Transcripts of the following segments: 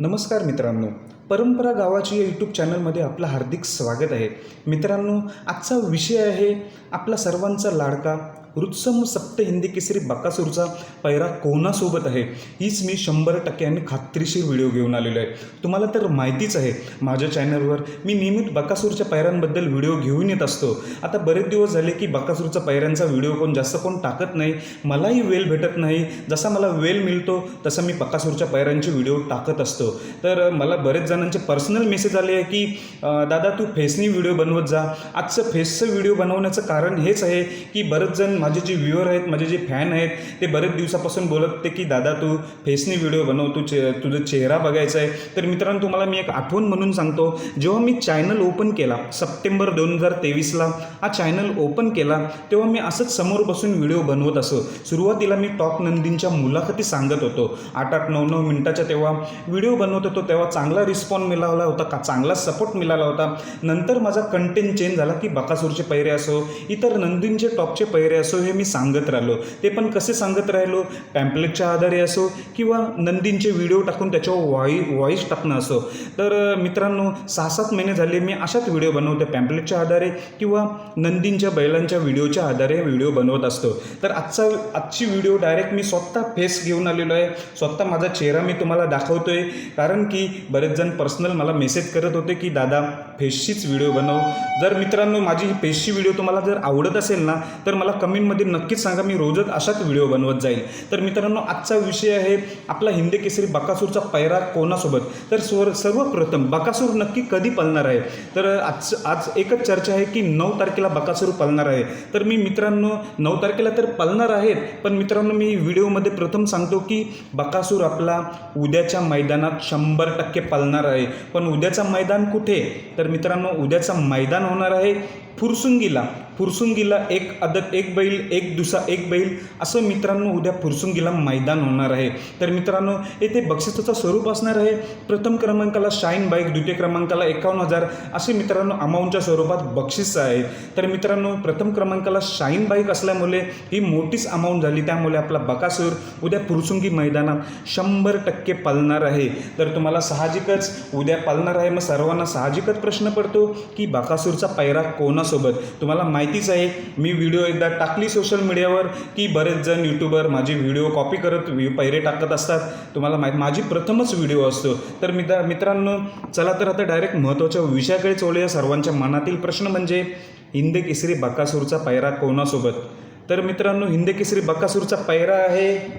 नमस्कार मित्रांनो. परंपरा गावाची या यूट्यूब चॅनलमध्ये आपलं हार्दिक स्वागत आहे. मित्रांनो आजचा विषय आहे आपला सर्वांचा लाडका वृत्सम सप्त हिंदी केसरी बकासूरचा पैरा कोणासोबत आहे? हीच मी शंभर टक्क्यांनी खात्रीशीर व्हिडिओ घेऊन आलेलो आहे. तुम्हाला तर माहितीच आहे माझ्या चॅनलवर मी नियमित बकासूरच्या पैऱ्यांबद्दल व्हिडिओ घेऊन येत असतो. आता बरेच दिवस झाले की बकासूरच्या पैऱ्यांचा व्हिडिओ कोण जास्त कोण टाकत नाही मलाही वेल भेटत नाही. जसा मला वेल मिळतो तसं मी बकासूरच्या पैऱ्यांचे व्हिडिओ टाकत असतो. तर मला बरेच जणांचे पर्सनल मेसेज आले आहे की दादा तू फेसनी व्हिडिओ बनवत जा. आजचं फेसचं व्हिडिओ बनवण्याचं कारण हेच आहे की बरेच जण माझे जे व्ह्युअर आहेत माझे जे फॅन आहेत ते बरेच दिवसापासून बोलत होते की दादा तू फेसनी व्हिडिओ बनव तू चे तुझा चेहरा बघायचा आहे. तर मित्रांनो तुम्हाला मी एक आठवण म्हणून सांगतो. जेव्हा मी चॅनल ओपन केला सप्टेंबर दोन हजार तेवीसला हा चॅनल ओपन केला तेव्हा मी असंच समोर बसून व्हिडिओ बनवत असो. सुरुवातीला मी टॉप नंदींच्या मुलाखती सांगत होतो. आठ आठ नऊ नऊ मिनटाच्या तेव्हा व्हिडिओ बनवत होतो तेव्हा चांगला रिस्पॉन्स मिळाला होता का चांगला सपोर्ट मिळाला होता. नंतर माझा कंटेंट चेंज झाला की बकासूरचे पैरे असो इतर नंदींचे टॉपचे पैरे असो हे मी सांगत राहिलो. ते पण कसे सांगत राहिलो? पॅम्पलेटच्या आधारे असो किंवा नंदींचे व्हिडिओ टाकून त्याच्यावर व्हॉई व्हॉईस टाकणं असो. तर मित्रांनो सहा सात महिने झाले मी अशाच व्हिडिओ बनवते. पॅम्पलेटच्या आधारे किंवा नंदींच्या बैलांच्या व्हिडिओच्या आधारे व्हिडिओ बनवत असतो. तर आजचा आजची व्हिडिओ डायरेक्ट मी स्वतः फेस घेऊन आलेलो आहे. स्वतः माझा चेहरा मी तुम्हाला दाखवतोय. कारण की बरेच जण पर्सनल मला मेसेज करत होते की दादा फेसचीच व्हिडिओ बनव. जर मित्रांनो माझी ही फेसची व्हिडिओ तुम्हाला जर आवडत असेल ना तर मला कमेंटमध्ये नक्कीच सांगा मी रोजच अशाच व्हिडिओ बनवत जाईल. तर मित्रांनो आजचा विषय आहे आपला हिंदी केसरी बकासूरचा पैरा कोणासोबत? तर स्वर सर्वप्रथम बकासूर नक्की कधी पळणार आहे? तर आज आज एकच चर्चा आहे की नऊ तारखेला बकासूर पळणार आहे. तर मी मित्रांनो नऊ तारखेला तर पळणार आहेत पण मित्रांनो मी व्हिडिओमध्ये प्रथम सांगतो की बकासूर आपला उद्याच्या मैदानात शंभर टक्के पळणार आहे. पण उद्याचं मैदान कुठे? तर मित्रांनो उद्याचं मैदान होणार आहे फुरसुंगीला. फुरसुंगीला एक अद एक बैल एक दुसा एक बैल असं मित्रांनो उद्या फुरसुंगीला मैदान होणार आहे. तर मित्रांनो येथे बक्षिसाचं स्वरूप असणार आहे. प्रथम क्रमांकाला शाईन बाईक द्वितीय क्रमांकाला एकावन्न हजार असे मित्रांनो अमाऊंटच्या स्वरूपात बक्षीस आहे. तर मित्रांनो प्रथम क्रमांकाला शाईन बाईक असल्यामुळे ही मोठीच अमाऊंट झाली. त्यामुळे आपला बकासूर उद्या फुरसुंगी मैदानात शंभर टक्के पालणार आहे. तर तुम्हाला साहजिकच उद्या पालणार आहे. मग सर्वांना साहजिकच प्रश्न पडतो की बकासूरचा पैरा लोकांसोबत तुम्हाला माहितीच आहे मी व्हिडिओ एकदा टाकली सोशल मीडियावर की बरेच जण यूट्यूबर माझे व्हिडिओ कॉपी करत वि- पैरे टाकत असतात. तुम्हाला माहीत माझी प्रथमच व्हिडिओ असतो. तर मित्र मित्रांनो चला तर आता डायरेक्ट महत्त्वाच्या विषयाकडे चोळूया सर्वांच्या मनातील प्रश्न म्हणजे हिंद केसरी बकासूरचा पैरा कोणासोबत? तर मित्रांनो हिंद केसरी बकासूरचा पैरा आहे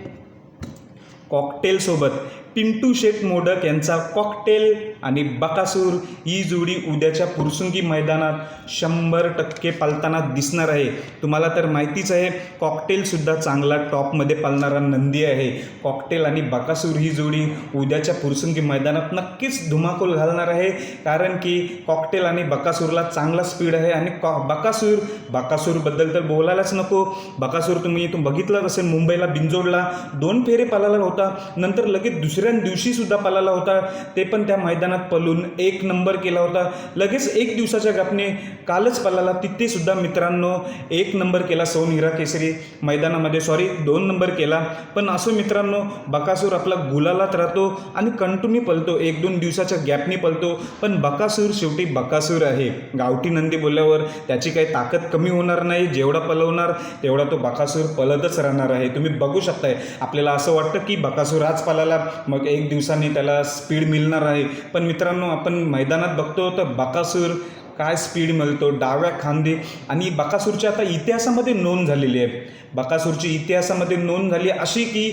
कॉकटेलसोबत पिंटू शेख मोडक यांचा कॉकटेल आणि बकासूर ही जोडी उद्याच्या पुरसुंगी मैदानात शंभर टक्के पालताना दिसणार आहे. तुम्हाला तर माहितीच आहे कॉकटेलसुद्धा चांगला टॉपमध्ये पालणारा नंदी आहे. कॉकटेल आणि बकासूर ही जोडी उद्याच्या पुरसुंगी मैदानात नक्कीच धुमाकूल घालणार आहे. कारण की कॉकटेल आणि बकासूरला चांगला स्पीड आहे आणि कॉ बकासूर बकासूरबद्दल तर बोलायलाच नको. बकासूर तुम्ही इथून बघितलं असेल मुंबईला बिंजोडला दोन फेरे पालाला होता. नंतर लगेच दुसऱ्या दिवशी सुद्धा पलाला होता. ते पण त्या मैदानात पळून एक नंबर केला होता. लगेच एक दिवसाच्या गॅपने कालच पळाला. तिथे सुद्धा मित्रांनो एक नंबर केला सोन हिरा केसरी मैदानामध्ये. सॉरी दोन नंबर केला. पण असो मित्रांनो बकासूर आपला गुलालात राहतो आणि कंटिन्यू पळतो. एक दोन दिवसाच्या गॅपने पळतो. पण बकासूर शेवटी बकासूर आहे. गावठी नंदी बोलल्यावर त्याची काही ताकद कमी होणार नाही. जेवढा पलवणार तेवढा तो बकासूर पलतच राहणार आहे. तुम्ही बघू शकताय. आपल्याला असं वाटतं की बकासूर आज पळाला. मग एक दिवसांनी त्याला स्पीड मिळणार आहे. पण मित्रांनो आपण मैदानात बघतो तर बकासूर काय स्पीड मिळतो? डाव्या खांदे आणि बकासूरच्या आता इतिहासामध्ये नोंद झालेली आहे. बकासूरची इतिहासामध्ये नोंद झाली अशी की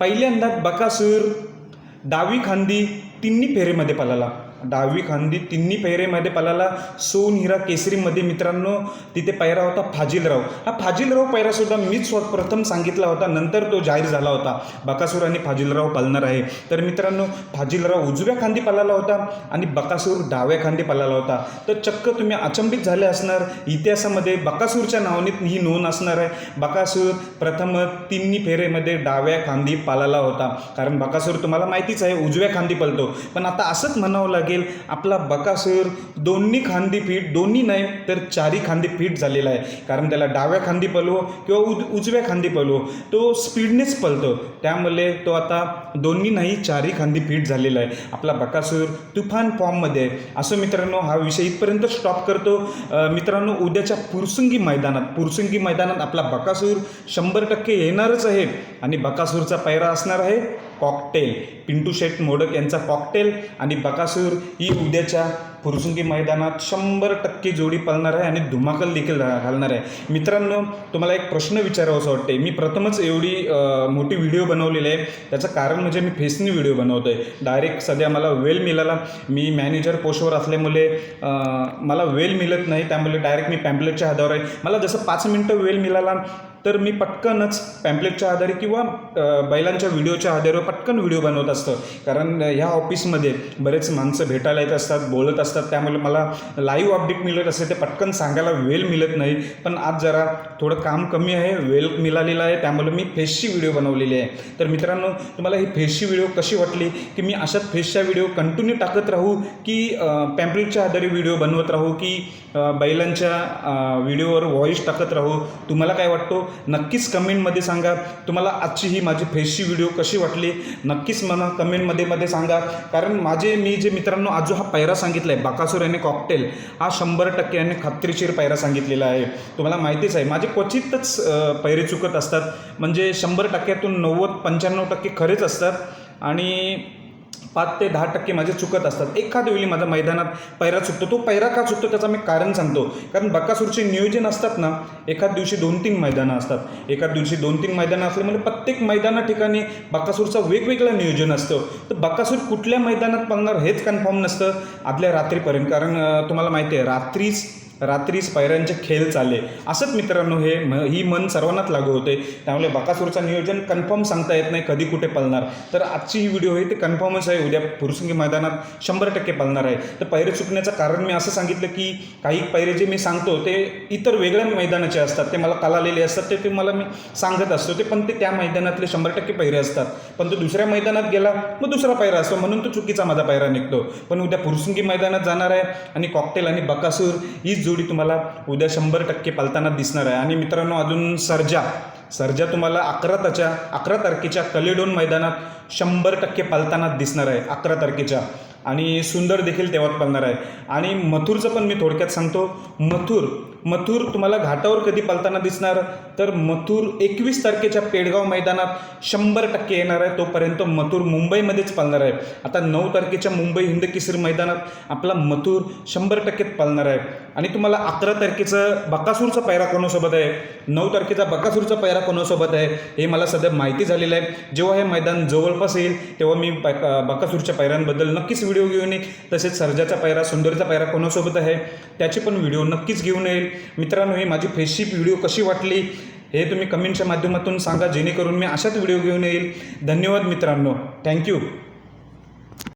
पहिल्यांदा बकासूर डावी खांदी तिन्ही फेरेमध्ये पळाला. डावी खांदी तिन्ही पैरेमध्ये पलाला सोन हिरा केसरीमध्ये मित्रांनो तिथे पैरा होता फाजिलराव. हा फाजिलराव पैरासुद्धा मीच प्रथम सांगितला होता. नंतर तो जाहीर झाला होता. बकासूर आणि फाजिलराव पालणार आहे. तर मित्रांनो फाजिलराव उजव्या खांदी पलाला होता आणि बकासूर डाव्या खांदी पलाला होता. तर चक्क तुम्ही अचंबित झाले असणार. इतिहासामध्ये बकासूरच्या नावाने ही नोंद असणार आहे. बकासूर प्रथम तिन्ही फेरेमध्ये डाव्या खांदी पालाला होता. कारण बकासूर तुम्हाला माहितीच आहे उजव्या खांदी पलतो पण आता असंच म्हणावं लागेल लागेल. आपला बकासूर दोन्ही खांदी पीठ दोन्ही नाही तर चारी खांदी पीठ झालेला आहे. कारण त्याला डाव्या खांदी पलवो किंवा उज उजव्या खांदी पलवो. तो स्पीडनेच पलतो. त्यामुळे तो आता दोन्ही नाही चारही खांदी पीठ झालेला आहे. आपला बकासूर तुफान फॉर्ममध्ये आहे. असं मित्रांनो हा विषय इथपर्यंत स्टॉप करतो. मित्रांनो उद्याच्या पुरसुंगी मैदानात पुरसुंगी मैदानात आपला बकासूर शंभर टक्के येणारच आहे. आणि बकासूरचा पैरा असणार आहे कॉकटेल. पिंटू शेठ मोडक यांचा कॉकटेल आणि बकासूर ही उद्याच्या फुरसुंगी मैदानात शंभर टक्के जोडी पळणार आहे आणि धुमाकल देखील घालणार आहे. मित्रांनो तुम्हाला एक प्रश्न विचारावा असं वाटते मी प्रथमच एवढी मोठी व्हिडिओ बनवलेली आहे. त्याचं कारण म्हणजे मी फेसनी व्हिडिओ बनवतो आहे डायरेक्ट सध्या मला वेळ मिळाला. मी मॅनेजर पोस्टवर असल्यामुळे मला वेळ मिळत नाही. त्यामुळे डायरेक्ट मी पॅम्पलेटच्या हातावर आहे. मला जसं पाच मिनटं वेळ मिळाला तर मी पटकनच पॅम्पलेटच्या आधारे किंवा बैलांच्या व्हिडिओच्या आधारे पटकन व्हिडिओ बनवत असतं. कारण ह्या ऑफिसमध्ये बरेच माणसं भेटायला येत असतात बोलत असतात. त्यामुळे मला लाईव्ह अपडेट मिळत असते ते पटकन सांगायला वेळ मिळत नाही. पण आज जरा थोडं काम कमी आहे वेळ मिळालेला आहे त्यामुळे मी फेसची व्हिडिओ बनवलेली आहे. तर मित्रांनो तुम्हाला ही फेसची व्हिडिओ कशी वाटली? की मी अशाच फेसच्या व्हिडिओ कंटिन्यू टाकत राहू की पॅम्पलेटच्या आधारे व्हिडिओ बनवत राहू की बैलांच्या व्हिडिओवर व्हॉईस टाकत राहू. तुम्हाला काय वाटतो? नक्कीच कमेंटमध्ये सांगा. तुम्हाला आजची ही माझी फेसची व्हिडिओ कशी वाटली? नक्कीच मला कमेंटमध्ये मध्ये सांगा. कारण माझे मी जे मित्रांनो आज हा पैरा सांगितला आहे बाकासूर याने कॉकटेल हा शंभर टक्के याने खात्रीशीर पैरा सांगितलेला आहे. तुम्हाला माहितीच आहे माझे क्वचितच पायरे पैरे चुकत असतात. म्हणजे शंभर टक्क्यातून नव्वद पंच्याण्णव टक्के खरेच असतात. आणि पाच ते दहा टक्के माझे चुकत असतात. एखाद्या वेळी माझा मैदानात पैरा चुकतो तो पैरा का चुकतो त्याचा मी कारण सांगतो. कारण बकासूरचे नियोजन असतात ना एखाद दिवशी दोन तीन मैदानं असतात. एखाद दिवशी दोन तीन मैदानं असल्यामुळे म्हणजे प्रत्येक मैदाना ठिकाणी बकासूरचं वेगवेगळं नियोजन असतं. तर बकासूर कुठल्या मैदानात पळणार हेच कन्फर्म नसतं आदल्या रात्रीपर्यंत. कारण तुम्हाला माहिती आहे रात्रीच रात्रीस पायऱ्यांचे खेळ चालले. असंच मित्रांनो हे म ही मन सर्वांनाच लागू होते. त्यामुळे बकासूरचं नियोजन कन्फर्म सांगता येत नाही कधी कुठे पळणार. तर आजची ही व्हिडिओ आहे ते कन्फर्मच आहे. उद्या पुरसुंगी मैदानात शंभर टक्के पळणार आहे. तर पैरे चुकण्याचं कारण मी असं सांगितलं की काही पैरे जे मी सांगतो ते इतर वेगळ्या मैदानाचे असतात. ते मला कलालेले असतात ते ते मला मी सांगत असतो. ते पण ते त्या मैदानातले शंभर टक्के पैरे असतात. पण तो दुसऱ्या मैदानात गेला मग दुसरा पैरा असतो. म्हणून तो चुकीचा माझा पैरा निघतो. पण उद्या पुरसुंगी मैदानात जाणार आहे आणि कॉकटेल आणि बकासूर हीच जोडी तुम्हाला उद्या शंभर टक्के पालताना दिसणार आहे. आणि मित्रांनो अजून सर्जा. सर्जा तुम्हाला अकरा त्याच्या अकरा तारखेच्या कलेडोन मैदानात शंभर टक्के पालताना दिसणार आहे अकरा तारखेच्या. आणि सुंदर देखील तेव्हाच पालणार आहे. आणि मथुरचं पण मी थोडक्यात सांगतो. मथुर मथुर तुम्हाला घाटावर कधी पालताना दिसणार? तर मथुर एकवीस तारखेच्या पेडगाव मैदानात शंभर टक्के येणार आहे. तोपर्यंत मथुर मुंबईमध्येच पालणार आहे. आता नऊ तारखेच्या मुंबई हिंद किसर मैदानात आपला मथुर शंभर टक्केत पालणार आहे. आणि तुम्हाला अकरा तारखेचं बकासूरचा पैरा कोणासोबत आहे? नऊ तारखेचा बकासूरचा पैरा कोणासोबत आहे? हे मला सध्या माहिती झालेलं आहे. जेव्हा हे मैदान जवळपास येईल तेव्हा मी बकासूरच्या पैऱ्यांबद्दल नक्कीच व्हिडिओ घेऊन येईल तसेच सर्जाचा पैरा सुंदरचा पैरा कोणासोबत आहे? त्याची पण व्हिडिओ नक्कीच घेऊन येईल. मित्रांनो ही माझी फेसशिप व्हिडिओ कशी वाटली? हे तुम्ही कमेंटच्या माध्यमातून सांगा जेणेकरून मी अशाच व्हिडिओ घेऊन येईल. धन्यवाद मित्रांनो. थँक्यू